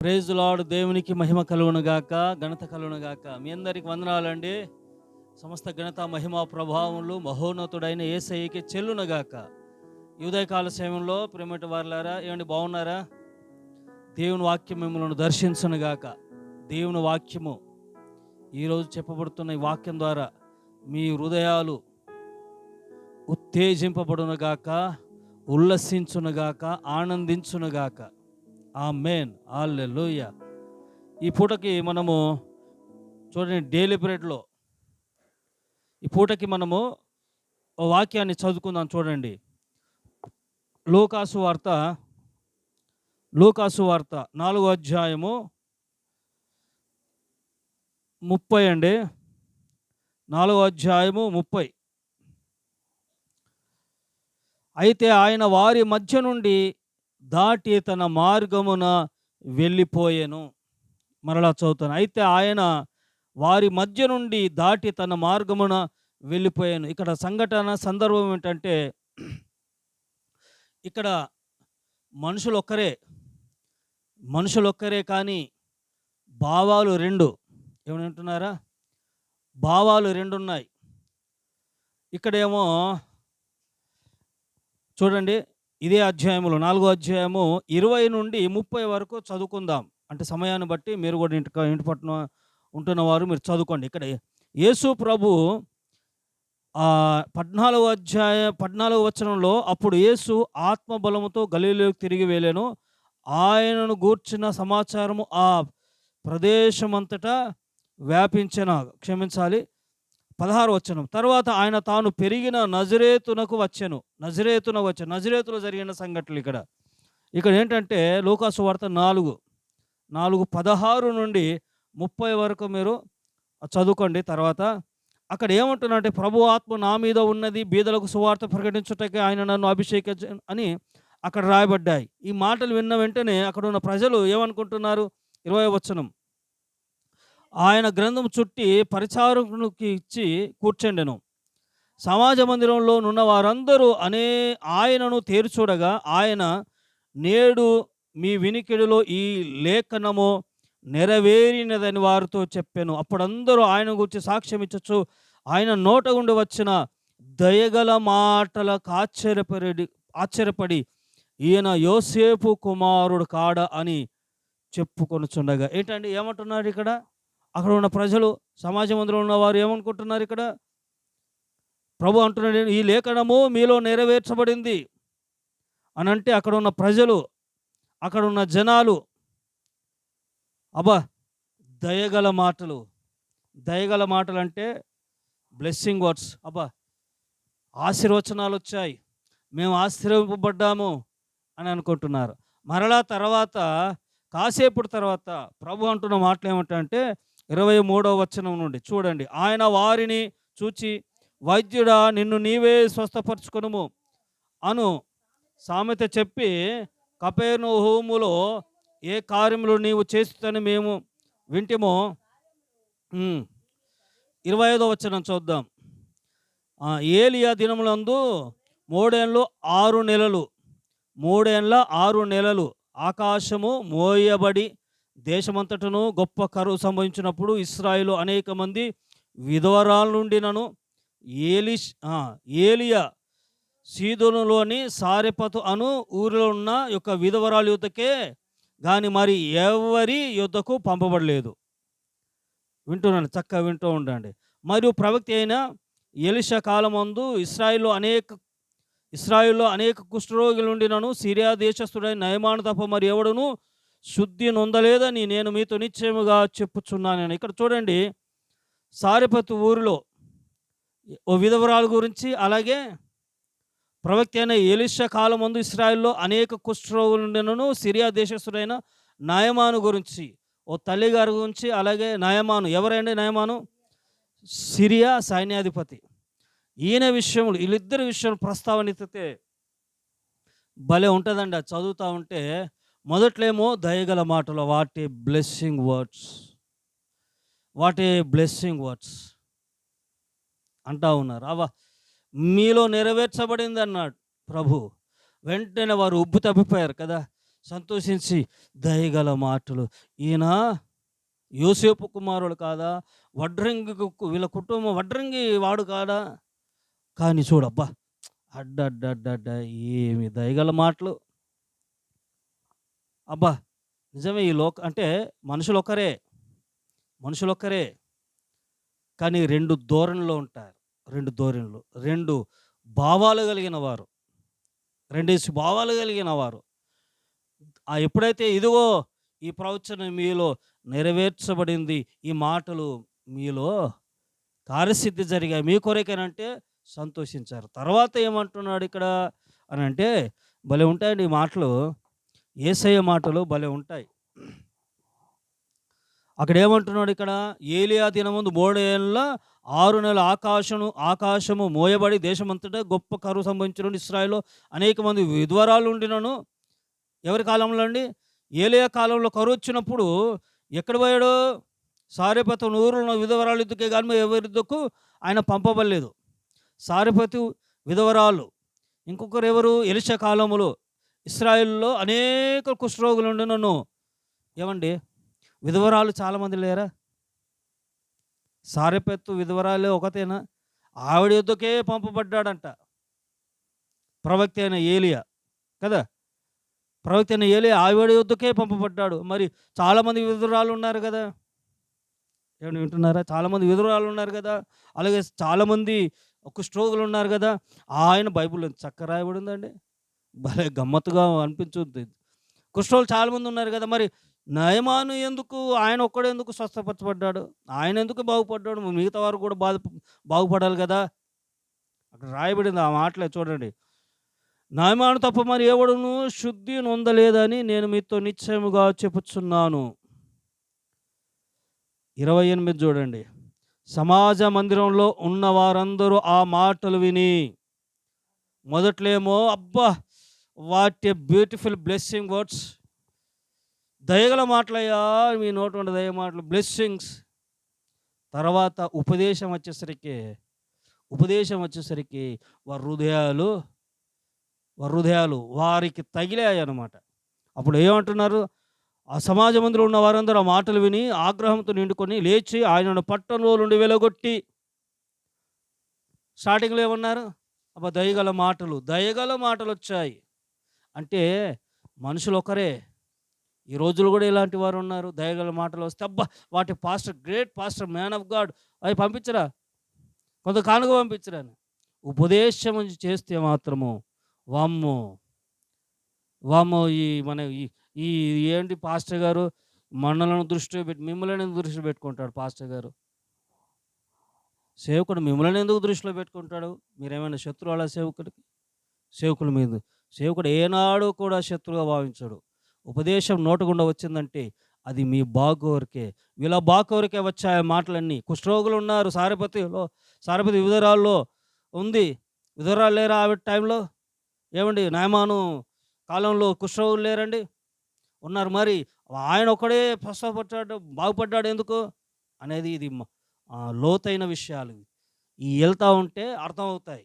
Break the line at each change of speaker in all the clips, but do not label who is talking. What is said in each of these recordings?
Praise దేవునికి మహిమ కలుగునుగాక ఘనత కలుగునుగాక మీ అందరికి వందనాలండి. సమస్త ఘనత మహిమ ప్రభావములు మహోన్నతుడైన ఏసఐకి చెల్లునగాక ఉదయకాల సమయంలో ప్రేమట వారులారా ఏమండి బాగున్నారా? దేవుని వాక్యం మిమ్మల్ని దర్శించునుగాక దేవుని వాక్యము ఈరోజు చెప్పబడుతున్న ఈ వాక్యం ద్వారా మీ హృదయాలు ఉత్తేజింపబడునుగాక ఉల్లసించునుగాక ఆనందించునుగాక ఆ మేన్ ఆల్లెలూయ ఈ పూటకి మనము చూడండి డైలీ బ్రెడ్లో ఈ పూటకి మనము ఓ వాక్యాన్ని చదువుకుందాం చూడండి. లోకాసు వార్త లోకాసు వార్త నాలుగో అధ్యాయము ముప్పై అండి. నాలుగో అధ్యాయము ముప్పై. అయితే ఆయన వారి మధ్య నుండి దాటి తన మార్గమున వెళ్ళిపోయాను. మరలా చదువుతాను. అయితే ఆయన వారి మధ్య నుండి దాటి తన మార్గమున వెళ్ళిపోయాను. ఇక్కడ సంఘటన సందర్భం ఏంటంటే ఇక్కడ మనుషులు ఒక్కరే మనుషులు ఒక్కరే కానీ భావాలు రెండు. ఏమంటున్నారా భావాలు రెండు ఉన్నాయి ఇక్కడేమో చూడండి ఇదే అధ్యాయములో. నాలుగో అధ్యాయము ఇరవై నుండి ముప్పై వరకు చదువుకుందాం. అంటే సమయాన్ని బట్టి మీరు కూడా ఇంటి ఇంటి పట్టున ఉంటున్న వారు మీరు చదువుకోండి. ఇక్కడ యేసు ప్రభు ఆ పద్నాలుగో అధ్యాయ పద్నాలుగో వచనంలో అప్పుడు యేసు ఆత్మబలముతో గలీలోకి తిరిగి వెళ్ళాను. ఆయనను గూర్చిన సమాచారము ఆ ప్రదేశమంతటా వ్యాపించిన. క్షమించాలి. పదహారు వచ్చను తర్వాత ఆయన తాను పెరిగిన నజరేతునకు వచ్చాను. నజరేతున వచ్చాను నజరేతులో జరిగిన సంఘటనలు ఇక్కడ. ఇక్కడ ఏంటంటే లోకాసు వార్త నాలుగు. నాలుగు పదహారు నుండి ముప్పై వరకు మీరు చదువుకోండి తర్వాత. అక్కడ ఏమంటున్నారంటే ప్రభు ఆత్మ నా మీద ఉన్నది బీదలకు సువార్త ప్రకటించుటకే ఆయన నన్ను అభిషేక అని అక్కడ రాయబడ్డాయి. ఈ మాటలు విన్న వెంటనే అక్కడ ఉన్న ప్రజలు ఏమనుకుంటున్నారు? ఇరవై వచనం. ఆయన గ్రంథం చుట్టి పరిచారకునికి ఇచ్చి కూర్చుండెను. సమాజ మందిరంలో నున్న వారందరూ అనే ఆయనను తేరుచూడగా ఆయన నేడు మీ వినికిడిలో ఈ లేఖనము నెరవేరినదని వారితో చెప్పాను. అప్పుడందరూ ఆయన గురించి సాక్ష్యం ఇచ్చచ్చు. ఆయన నోట గుండి వచ్చిన దయగల మాటలకు ఆశ్చర్యపడి ఆశ్చర్యపడి ఈయన యోసేపు కుమారుడు కాడ అని చెప్పుకొనుచుండగా. ఏంటండి? ఏమంటున్నారు ఇక్కడ? అక్కడ ఉన్న ప్రజలు సమాజం అందులో ఉన్న వారు ఏమనుకుంటున్నారు ఇక్కడ? ప్రభు అంటున్నాడు ఈ లేఖనము మీలో నెరవేర్చబడింది అని అంటే అక్కడ ఉన్న ప్రజలు అక్కడ ఉన్న జనాలు అబ్బా దయగల మాటలు. దయగల మాటలు అంటే బ్లెస్సింగ్ వర్డ్స్ అబ్బా ఆశీర్వచనాలు వచ్చాయి. మేము ఆశ్చర్యపడ్డాము అని అనుకుంటున్నారు. మరలా తర్వాత కాసేపటి తర్వాత ప్రభు అంటున్న మాటలు ఏమిటంటే ఇరవై మూడవ వచనం నుండి చూడండి. ఆయన వారిని చూచి వైద్యుడా నిన్ను నీవే స్వస్థపరచుకునుము. అను సామెత చెప్పి కపేను హోములో ఏ కార్యములు నీవు చేస్తుందని మేము వింటిమో. ఇరవై ఐదో వచనం చూద్దాం. ఏలియా దినములందు మూడేళ్ళు ఆరు నెలలు మూడేళ్ళ ఆరు నెలలు ఆకాశము మోయబడి దేశమంతటను గొప్ప కరువు సంభవించినప్పుడు ఇస్రాయిలు అనేక మంది విధవరాల నుండి నన్ను ఏలిష్ ఏలియా సీదోనులోని సారెపతు అను ఊరిలో ఉన్న యొక్క విధవరాల యుద్ధకే కానీ మరి ఎవరి యుద్ధకు పంపబడలేదు. వింటున్నాను చక్కగా వింటూ ఉండండి. మరియు ప్రవక్తి అయిన ఎలిష కాలమందు ఇస్రాయిల్లో అనేక ఇస్రాయిల్లో అనేక కుష్ఠరోగులు ఉండినను సిరియా దేశస్థుడైన నయమాను తప్ప మరి ఎవడును శుద్ధి నొందలేదని నేను మీతో నిశ్చయముగా చెప్పుచున్నాను ఇక్కడ చూడండి సారిపతు ఊరిలో ఓ విధవరాల గురించి అలాగే ప్రవక్త అయిన కాలం కాలమందు ఇస్రాయిల్లో అనేక కుష్ఠరోగులను సిరియా దేశస్థుడైన నయమాను గురించి ఓ తల్లిగారి గురించి అలాగే నయమాను ఎవరండి నయమాను? సిరియా సైన్యాధిపతి. ఈయన విషయంలో వీళ్ళిద్దరి విషయం ప్రస్తావన ఎత్తితే భలే ఉంటుందండి. అది చదువుతూ ఉంటే మొదట్లేమో దయగల మాటలు వాటి బ్లెస్సింగ్ వర్డ్స్ వాటి బ్లెస్సింగ్ వర్డ్స్ అంటా ఉన్నారు. అవ మీలో నెరవేర్చబడింది అన్నాడు ప్రభు. వెంటనే వారు ఉబ్బు తప్పిపోయారు కదా. సంతోషించి దయగల మాటలు. ఈయన యోసేపు కుమారుడు కాదా? వడ్రంగి కు- వీళ్ళ కుటుంబం వడ్రంగి వాడు కాదా? కానీ చూడబ్బా అడ్డ అడ్డ అడ్డ అడ్డ ఏమి దయగల మాటలు. అబ్బా! నిజమే ఈ లోక అంటే మనుషులు ఒకరే మనుషులు ఒకరే కానీ రెండు ధోరణిలో ఉంటారు. రెండు ధోరణులు. రెండు భావాలు కలిగిన వారు. రెండేసి భావాలు కలిగిన వారు. ఆ ఎప్పుడైతే ఇదిగో ఈ ప్రవచనం మీలో నెరవేర్చబడింది ఈ మాటలు మీలో కార్యసిద్ధి జరిగాయి. మీ కొరకేనంటే సంతోషించారు. తర్వాత ఏమంటున్నాడు ఇక్కడ అని అంటే భలే ఉంటాయండి ఈ మాటలు. ఏసయ్య మాటలు భలే ఉంటాయి. అక్కడ ఏమంటున్నాడు ఇక్కడ? ఏలియా దినముందు మూడేళ్ళ ఆరు నెలల ఆకాశము ఆకాశము మోయబడి దేశమంతటా గొప్ప కరువు సంభవించిన ఇస్రాయల్లో అనేక మంది విధ్వరాలు ఉండినను. ఎవరి కాలంలో అండి? ఏలియా కాలంలో కరువు వచ్చినప్పుడు ఎక్కడ పోయాడు? సారేపతి ఊరులో విధవరాలు ఇద్దుకే కానీ ఎవరిద్దకు? ఆయన పంపబడలేదు. సారేపతి విధవరాలు. ఇంకొకరు ఎవరు? ఎలిష కాలములు. ఇస్రాయిల్లో అనేక కుష్ఠరోగులు ఉండి నన్ను ఏమండి విధవరాలు చాలామంది లేరా? సారెపెత్తు విధవరాలే ఒకతేనా? ఆవిడ యుద్ధకే పంపబడ్డాడంట. ప్రవక్త అయిన ఏలియా కదా? ప్రవక్త అయిన ఏలియా ఆవిడ యుద్ధకే పంపబడ్డాడు. మరి చాలామంది విధురాలు ఉన్నారు కదా? ఏమైనా వింటున్నారా? చాలామంది విధురాలు ఉన్నారు కదా? అలాగే చాలామంది ఒక స్ట్రోగులు ఉన్నారు కదా? ఆయన బైబిల్ చక్క రాయబడి ఉందండి. భలే గమ్మత్తుగా అనిపించుద్ది కుష్ఠోళ్ళు చాలామంది ఉన్నారు కదా మరి నయమాను ఎందుకు ఆయన ఒక్కడే ఎందుకు స్వస్థపరచబడ్డాడు? ఆయన ఎందుకు బాగుపడ్డాడు? మిగతా వారు కూడా బాధ బాగుపడాలి కదా? అక్కడ రాయబడింది ఆ మాటలే చూడండి. నయమాను తప్ప మరి ఎవడును శుద్ధి నొందలేదని నేను మీతో నిశ్చయముగా చెప్పుచున్నాను. ఇరవై ఎనిమిది చూడండి. సమాజ మందిరంలో ఉన్న వారందరూ ఆ మాటలు విని మొదట్లేమో అబ్బా! What a beautiful blessing words. దయగల మాటలయ్యా మీ నోటి ఉండే దయ మాటలు బ్లెస్సింగ్స్. తర్వాత ఉపదేశం వచ్చేసరికి ఉపదేశం వచ్చేసరికి వారి హృదయాలు వారి హృదయాలు వారికి తగిలాయి అనమాట అప్పుడు ఏమంటున్నారు? ఆ సమాజ మందిలో ఉన్న వారందరూ ఆ మాటలు విని ఆగ్రహంతో నిండుకొని లేచి ఆయనను పట్టణంలో నుండి వెలగొట్టి. స్టార్టింగ్లో ఏమన్నారు? అబ్బా దయగల మాటలు దయగల మాటలు వచ్చాయి అంటే మనుషులు ఒకరే ఈ రోజులు కూడా ఇలాంటి వారు ఉన్నారు దయగల మాటలు వస్తే అబ్బా వాటి pastor great pastor man of God అవి పంపించరా? కొంత కానుక పంపించరా అని. ఉపదేశం చేస్తే మాత్రము వామ్మో వామ్మో ఈ మన ఈ ఈ ఏంటి పాస్టర్ గారు? మనలను దృష్టిలో పెట్టి మిమ్మల్ని దృష్టిలో పెట్టుకుంటాడు పాస్టర్ గారు? సేవకుడు మిమ్మల్ని ఎందుకు దృష్టిలో పెట్టుకుంటాడు? మీరేమైనా అలా సేవకుడికి? సేవకుల మీద సేవకుడు ఏనాడు కూడా శత్రువుగా భావించాడు. ఉపదేశం నోటగుండా వచ్చిందంటే అది మీ బాగోరికే. వీళ్ళ బాగోరికే వచ్చాయి మాటలన్నీ. కుష్ఠరోగులు ఉన్నారు సారపతిలో సారపతి విధురాల్లో ఉంది. విధురాలు లేరా ఆవిడ టైంలో? ఏమండి? నాయమాను కాలంలో కుష్ఠరోగులు లేరండి? ఉన్నారు మరి. ఆయన ఒకడే ప్రశ్నపడ్డాడు బాగుపడ్డాడు ఎందుకు? అనేది ఇది లోతైన విషయాలు ఇవి. ఈ వెళ్తూ ఉంటే అర్థం అవుతాయి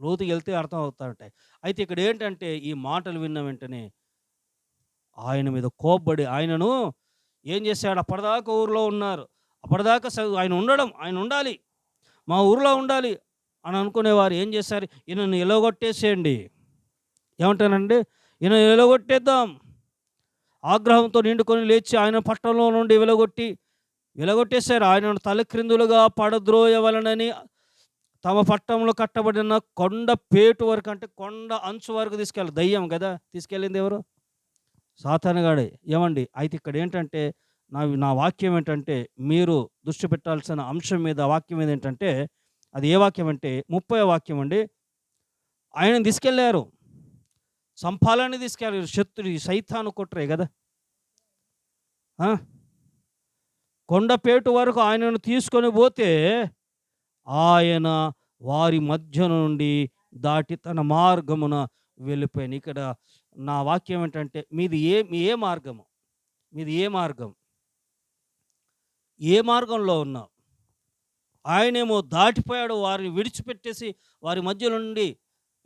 లోతుకి వెళ్తే అర్థం అవుతా ఉంటాయి అయితే ఇక్కడ ఏంటంటే ఈ మాటలు విన్న వెంటనే ఆయన మీద కోప్పడి ఆయనను ఏం చేశాడు? అప్పటిదాకా ఊరిలో ఉన్నారు. అప్పటిదాకా ఆయన ఉండడం ఆయన ఉండాలి. మా ఊరిలో ఉండాలి అని అనుకునేవారు. ఏం చేశారు? ఈయనను ఎలగొట్టేసేయండి. ఏమంటానండి ఈయన ఎలగొట్టేద్దాం. ఆగ్రహంతో నిండుకొని లేచి ఆయన పట్టణంలో నుండి వెలగొట్టి వెలగొట్టేశారు. ఆయనను తలక్రిందులుగా పడద్రోయవలనని తమ పట్టణంలో కట్టబడిన కొండ పేటు వరకు అంటే కొండ అంచు వరకు తీసుకెళ్ళి దయ్యం కదా తీసుకెళ్ళింది ఎవరు? సాతానగాడే ఏమండి? అయితే ఇక్కడ ఏంటంటే నా నా వాక్యం ఏంటంటే మీరు దృష్టి పెట్టాల్సిన అంశం మీద వాక్యం మీద ఏంటంటే అది ఏ వాక్యం అంటే ముప్పై వాక్యం అండి. ఆయన తీసుకెళ్ళారు సంపాలని తీసుకెళ్ళారు శత్రు సైతాను కొట్టరే కదా. కొండపేటు వరకు ఆయనను తీసుకొని పోతే ఆయన వారి మధ్య నుండి దాటి తన మార్గమున వెళ్ళిపోయాను. ఇక్కడ నా వాక్యం ఏంటంటే మీది ఏ మీ ఏ మార్గము? మీది ఏ మార్గం? ఏ మార్గంలో ఉన్నావు? ఆయనేమో దాటిపోయాడు వారిని విడిచిపెట్టేసి వారి మధ్య నుండి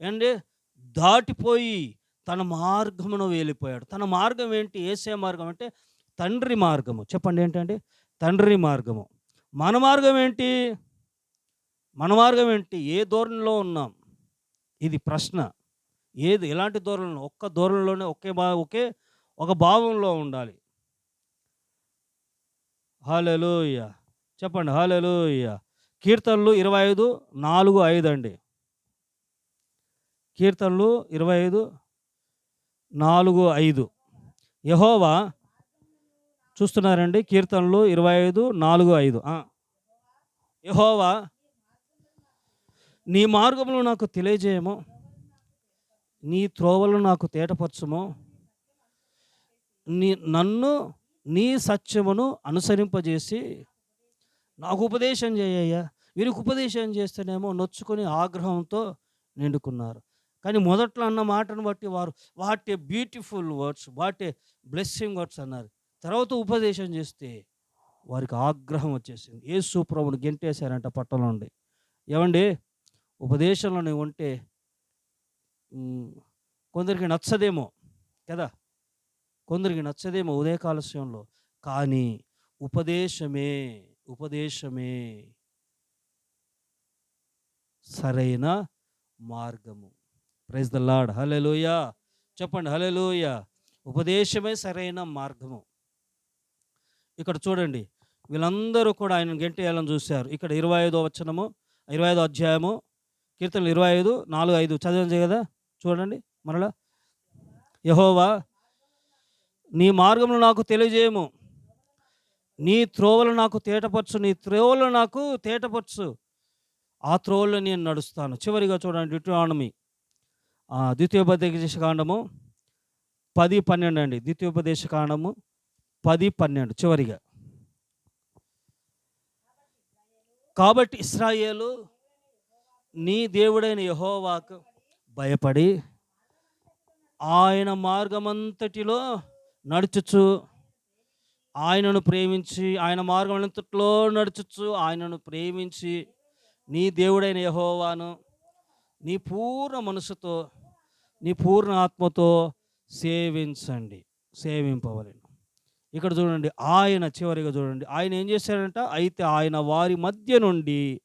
ఏంటి? దాటిపోయి తన మార్గమును వెళ్ళిపోయాడు. తన మార్గం ఏంటి? ఏసే మార్గం అంటే తండ్రి మార్గము. చెప్పండి ఏంటండి? తండ్రి మార్గము. మన మార్గం ఏంటి? మన మార్గం ఏంటి? ఏ ధోరణిలో ఉన్నాం? ఇది ప్రశ్న. ఏది? ఎలాంటి ధోరణిలో? ఒక్క ధోరణిలోనే ఒకే భా ఒకే ఒక భావంలో ఉండాలి. హాలెలూయ చెప్పండి. హాలెలూయ కీర్తనలు ఇరవై ఐదు నాలుగు ఐదు అండి. కీర్తనలు ఇరవై ఐదు నాలుగు ఐదు. యహోవా చూస్తున్నారండి. కీర్తనలు ఇరవై ఐదు నాలుగు ఐదు. యహోవా నీ మార్గములు నాకు తెలియజేయము. నీ త్రోవలు నాకు తేటపరచుము. నీ నన్ను నీ సత్యమును అనుసరింపజేసి నాకు ఉపదేశం చేయ్యా వీరికి ఉపదేశం చేస్తేనేమో నొచ్చుకొని ఆగ్రహంతో నిండుకున్నారు. కానీ మొదట్లో అన్న మాటను బట్టి వారు what a beautiful words what a blessing words అన్నారు. తర్వాత ఉపదేశం చేస్తే వారికి ఆగ్రహం వచ్చేసింది. ఏ సూప్రభుని గెంటేశారంట పట్టణంలో ఉండి. ఏమండి? ఉపదేశంలో నువ్వు ఉంటే కొందరికి నచ్చదేమో కదా? కొందరికి నచ్చదేమో ఉదయకాల సమయంలో కానీ ఉపదేశమే ఉపదేశమే. సరైన మార్గము. ప్రైజ్ ద లాడ్ హలెలోయ చెప్పండి. హలెలోయ ఉపదేశమే సరైన మార్గము. ఇక్కడ చూడండి. వీళ్ళందరూ కూడా ఆయన గెంటేయాలని చూశారు. ఇక్కడ ఇరవై ఐదో వచనము ఇరవై ఐదో అధ్యాయము కీర్తనలు ఇరవై ఐదు నాలుగు ఐదు. చదివించే కదా? చూడండి మరలా. యహోవా నీ మార్గములు నాకు తెలియజేయము. నీ త్రోవలు నాకు తేటపరచు. నీ త్రోవలు నాకు తేటపరచు. ఆ త్రోవలు నేను నడుస్తాను. చివరిగా చూడండి డ్యూటానమీ ద్వితీయోపదేశ కాండము పది పన్నెండు అండి. ద్వితీయోపదేశ కాండము పది పన్నెండు చివరిగా. కాబట్టి ఇస్రాయేలు నీ దేవుడైన యహోవాకు భయపడి ఆయన మార్గమంతటిలో నడుచుచు ఆయనను ప్రేమించి ఆయన మార్గం అంతట్లో నడుచుచు ఆయనను ప్రేమించి నీ దేవుడైన యహోవాను నీ పూర్ణ మనసుతో నీ పూర్ణ ఆత్మతో సేవించండి సేవింపవలను. ఇక్కడ చూడండి ఆయన చివరిగా చూడండి ఆయన ఏం చేశారంట అయితే ఆయన వారి మధ్య నుండి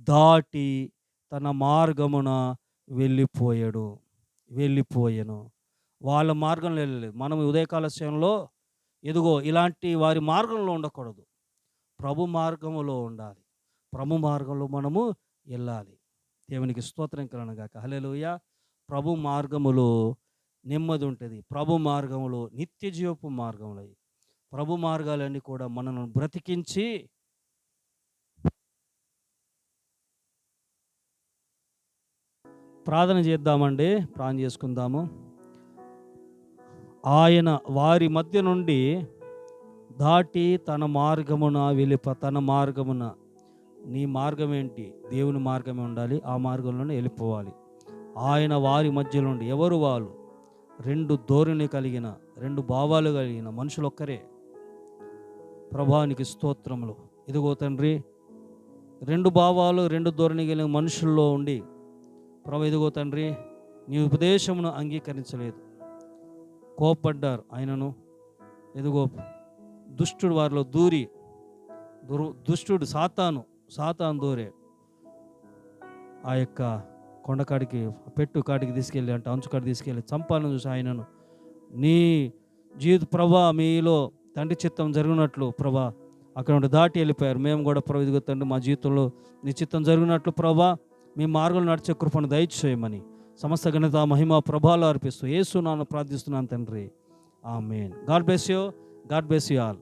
దాటి తన మార్గమున వెళ్ళిపోయాడు. వెళ్ళిపోయాను. వాళ్ళ మార్గంలో వెళ్ళలేదు. మనం ఉదయకాల సమయంలో ఎదుగో ఇలాంటి వారి మార్గంలో ఉండకూడదు. ప్రభు మార్గములో ఉండాలి. ప్రభు మార్గంలో మనము వెళ్ళాలి. దేవునికి స్తోత్రం కలనగాక హల్లెలూయ. ప్రభు మార్గములో నెమ్మది ఉంటుంది. ప్రభు మార్గములో నిత్య జీవపు మార్గములు. అవి. ప్రభు మార్గాలన్నీ కూడా మనను బ్రతికించి ప్రార్థన చేద్దామండి ప్రార్థన చేసుకుందాము. ఆయన వారి మధ్య నుండి దాటి తన మార్గమున వెళ్ళిప తన మార్గమున నీ మార్గం ఏంటి? దేవుని మార్గమే ఉండాలి ఆ మార్గంలోనే వెళ్ళిపోవాలి. ఆయన వారి మధ్య నుండి ఎవరు వాళ్ళు? రెండు ధోరణి కలిగిన రెండు భావాలు కలిగిన మనుషులు ఒక్కరే. ప్రభానికి స్తోత్రములు. ఇదిగో తండ్రి రెండు భావాలు రెండు ధోరణి కలిగిన మనుషుల్లో ఉండి ప్రభు ఎదుగో తండ్రి నీ ఉపదేశమును అంగీకరించలేదు. కోపడ్డారు ఆయనను. ఎదుగో దుష్టుడు వారిలో దూరి దురు దుష్టుడు సాతాను సాతాను దూరే ఆ యొక్క కొండకాడికి పెట్టు కాడికి తీసుకెళ్ళి అంటే అంచుకాడికి తీసుకెళ్ళి చంపాలని చూసి ఆయనను. నీ జీవిత ప్రభా మీలో తండ్రి చిత్తం జరిగినట్లు ప్రభా అక్కడ నుండి దాటి వెళ్ళిపోయారు. మేము కూడా ప్రభు ఇదిగో తండ్రి మా జీవితంలో నీ చిత్తం జరిగినట్లు ప్రభా మీ మార్గంలో నడిచే కృపను దయచేయమని సమస్త ఘనత మహిమ ప్రభాలు అర్పిస్తూ యేసు నాన్న ప్రార్థిస్తున్నాను తండ్రి. Amen God bless you. God bless you all.